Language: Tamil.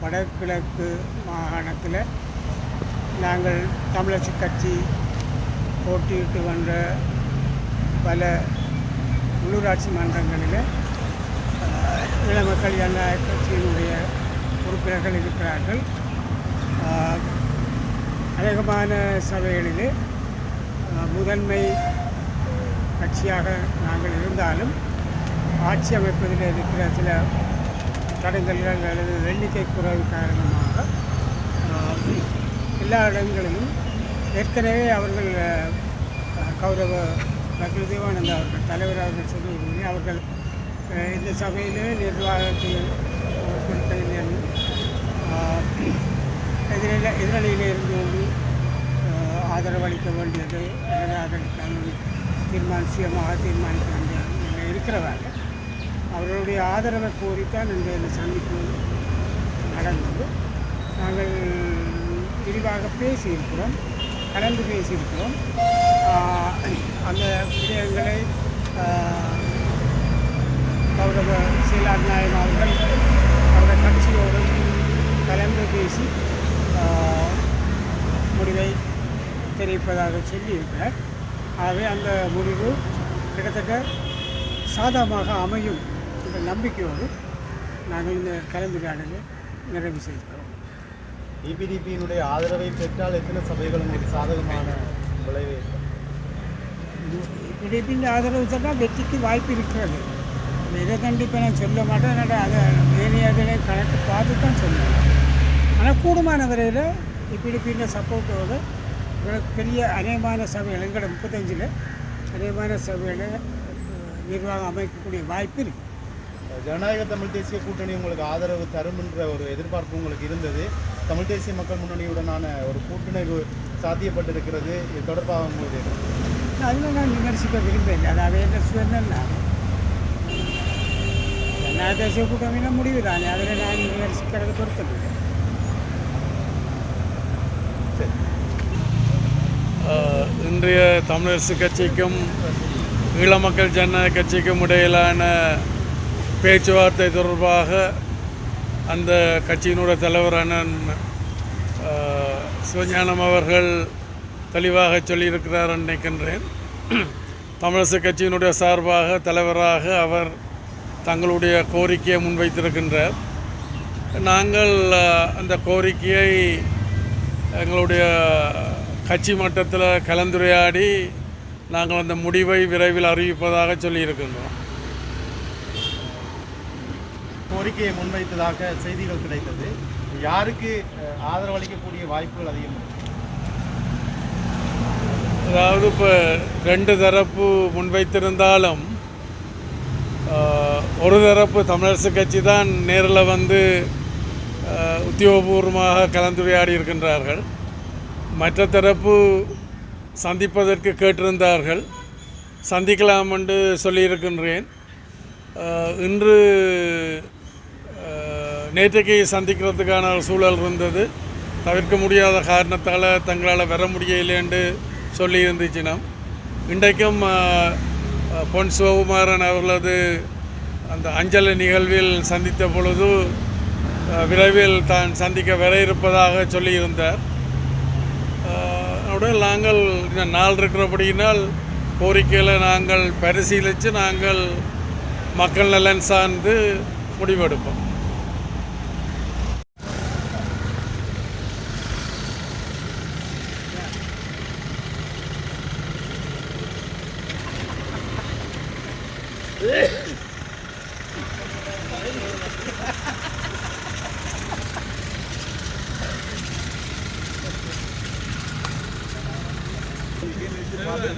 வடகிழக்கு மாகாணத்தில் நாங்கள் தமிழர் கட்சி போட்டியிட்டு வந்த பல உள்ளூராட்சி மன்றங்களில் இளமக்கள் ஜனநாயக கட்சியினுடைய உறுப்பினர்கள் இருக்கிறார்கள். அநேகமான சபைகளில் முதன்மை கட்சியாக நாங்கள் இருந்தாலும் ஆட்சி அமைப்பதில் இருக்கிற சில தடங்கல்கள் அல்லது எண்ணிக்கை குறைவு காரணமாக எல்லா இடங்களிலும் ஏற்கனவே அவர்கள் கௌரவ டாக்டர் அவர்கள் தலைவர் அவர்கள் சொல்லுவதில்லை அவர்கள் இந்த சபையிலே நிர்வாகத்தில் பொறுப்பதில் எதிரில் எதிரணியில் இருந்து ஆதரவளிக்க வேண்டியது அல்லது அதற்கான சுயமாக தீர்மானிக்க வேண்டிய நிலை அவர்களுடைய ஆதரவை கோரித்தான் இந்த இந்த சந்திப்பு நடந்தது. நாங்கள் விரிவாக பேசியிருக்கிறோம் கலந்து பேசியிருக்கிறோம். அந்த விடயங்களை கௌரவ சீலார் அவர்கள் அவர்கள் கட்சியோடு கலந்து பேசி முடிவை தெரிவிப்பதாக சொல்லியிருக்கிறார். ஆகவே அந்த முடிவு கிட்டத்தட்ட சாதகமாக அமையும் என்ற நம்பிக்கையோடு நாங்கள் இந்த கலந்துரையாடலை நிறைவு செய்கிறோம். இபிடிபியினுடைய ஆதரவை பெற்றால் எத்தனை சபைகள் உங்களுக்கு சாதகமான விளைவு? பிடிப்பின் ஆதரவு சொன்னால் வெற்றிக்கு வாய்ப்பு இருக்கிறது. இதை கண்டிப்பாக நான் சொல்ல மாட்டேன். என்னடா அதை வேலையாகவே கணக்கு பார்த்து தான் சொல்லுவேன். ஆனால் கூடுமான வரையில் பிடிப்பின் சப்போர்ட்டோடு பெரிய அநேகமான சபைகள் எங்களோட முப்பத்தஞ்சில் அநேகமான சபையில் நிர்வாகம் அமைக்கக்கூடிய வாய்ப்பு இருக்குது ஜனநாயக தமிழ் தேசிய கூட்டணி உங்களுக்கு ஆதரவு தரும் என்ற ஒரு எதிர்பார்ப்பு உங்களுக்கு இருந்தது. தமிழ் தேசிய மக்கள் முன்னணியுடனான ஒரு கூட்டணிவு சாத்தியப்பட்டிருக்கிறது. இது தொடர்பாக உங்களுக்கு அதில் நான் விமர்சிக்க விரும்பவில்லை. அது அவை என்ன சொன்னேன் நான் ஜனநாயக தேசிய கூட்டணியில முடிவு? தானே அதில் நான் விமர்சிக்கிறது பொறுத்தவில்லை ஆஹ் இன்றைய தமிழரசு கட்சிக்கும் ஈழ மக்கள் ஜனநாயக கட்சிக்கும் இடையிலான பேச்சுவார்த்தை தொடர்பாக அந்த கட்சியினுடைய தலைவரான ஆஹ், சிவஞானம் அவர்கள் தெளிவாக சொல்லியிருக்கிறார் நினைக்கின்றேன் தமிழரசு கட்சியினுடைய சார்பாக தலைவராக அவர் தங்களுடைய கோரிக்கையை முன்வைத்திருக்கின்றார். நாங்கள் அந்த கோரிக்கையை எங்களுடைய கட்சி மட்டத்தில் கலந்துரையாடி நாங்கள் அந்த முடிவை விரைவில் அறிவிப்பதாக சொல்லியிருக்கின்றோம். கோரிக்கையை முன்வைத்ததாக செய்திகள் கிடைத்தது. யாருக்கு அஹ், ஆதரவு அளிக்கக்கூடிய வாய்ப்புகள் அதிகம்? அதாவது இப்போ ரெண்டு தரப்பு முன்வைத்திருந்தாலும் ஒரு தரப்பு தமிழரசு கட்சி தான் நேரில் வந்து உத்தியோகபூர்வமாக கலந்துரையாடி இருக்கின்றார்கள். மற்ற தரப்பு சந்திப்பதற்கு கேட்டிருந்தார்கள். சந்திக்கலாம் என்று சொல்லியிருக்கின்றேன் இன்று நேற்றைக்கு சந்திக்கிறதுக்கான சூழல் இருந்தது. தவிர்க்க முடியாத காரணத்தால் தங்களால் வர முடியலேன்னு என்று சொல்லி இருந்துச்சுன்னா இன்றைக்கும் பொன் சிவகுமாரன் அவர்களது அந்த அஞ்சலி நிகழ்வில் சந்தித்த பொழுது விரைவில் தான் சந்திக்க வர இருப்பதாக சொல்லியிருந்தார். உடன் நாங்கள் நாள் இருக்கிறபடியினால் கோரிக்கையில் நாங்கள் பரிசீலித்து நாங்கள் மக்கள் நலன் சார்ந்து முடிவெடுப்போம் Yeah. Evet.